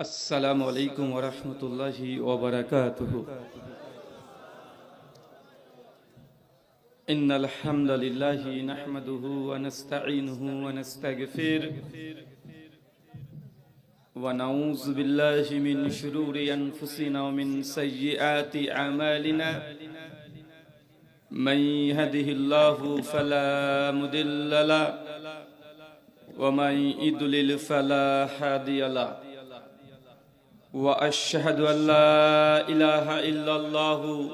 السلام عليكم ورحمة الله وبركاته إن الحمد لله نحمده ونستعينه ونستغفره ونعوذ بالله من شرور أنفسنا ومن سيئات أعمالنا من يهده الله فلا مضل له ومن يضلل فلا هادي له وأشهد أن لا إله إلا الله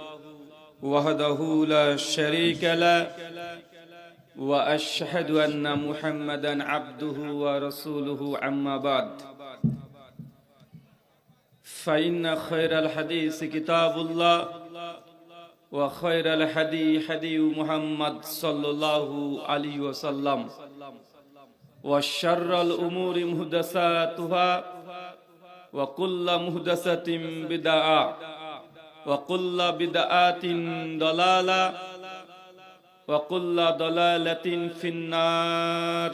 وحده لا شريك له وأشهد أن محمدا عبده ورسوله أما بعد. فإن خير الحديث كتاب الله وخير الهدي هدي محمد صلى الله عليه وسلم. وشر الأمور محدثاتها وكل محدثة بدعة وكل بدعة ضلالة وكل ضلالة في النار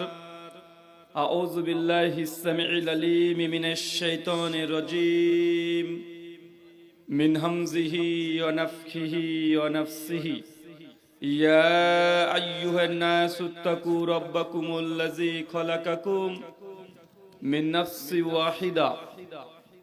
أعوذ بالله السميع العليم من الشيطان الرجيم من همزه ونفخه ونفسه يا أيها الناس اتقوا ربكم الذي خلقكم من نفس واحدة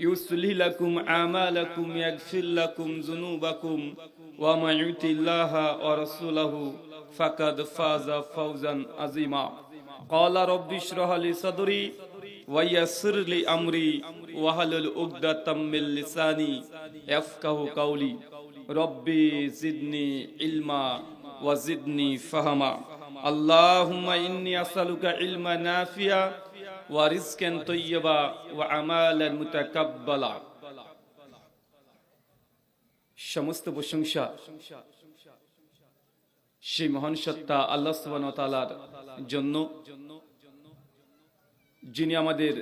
يصلح لكم أعمالكم يغفر لكم ذنوبكم ومن يطع الله ورسوله فقد فاز فوزا عظيما قال رب اشرح لي صدري ويسر لي أمري واحلل عقدة من لساني يفقه قولي ربي زدني علما وزدني فهما اللهم إني أسألك علما نافعا ওয়ারিসকেন তৈয়বা ওয়া আমালান মুতাকাব্বালা। সমস্ত প্রশংসা সেই মহান সত্তা আল্লাহ সুবহানাহু জন্য, যিনি আমাদের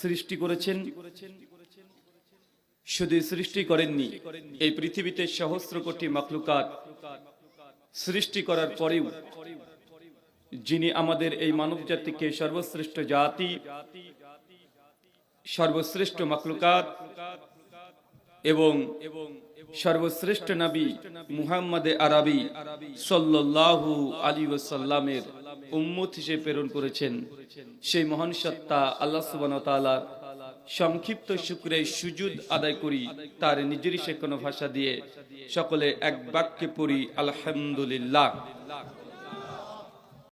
সৃষ্টি করেছেন। শুধু সৃষ্টি করেননি, এই পৃথিবীতে সহস্র কোটি মাকলুকাত সৃষ্টি করার পরেও যিনি আমাদের এই মানব জাতিকে সর্বশ্রেষ্ঠ জাতি, সর্বশ্রেষ্ঠ মাকলুকাত এবং সর্বশ্রেষ্ঠ নবী মুহাম্মদ আরবি সাল্লাল্লাহু আলী ওয়াসাল্লামের উম্মত হিসেবে প্রেরণ করেছেন। সেই মহান সত্তা আল্লাহ তাআলার সংক্ষিপ্ত শুক্রে সুজুদ আদায় করি, তার নিজেরই সে কোনো ভাষা দিয়ে সকলে এক বাক্যে পড়ি, আলহামদুলিল্লাহ।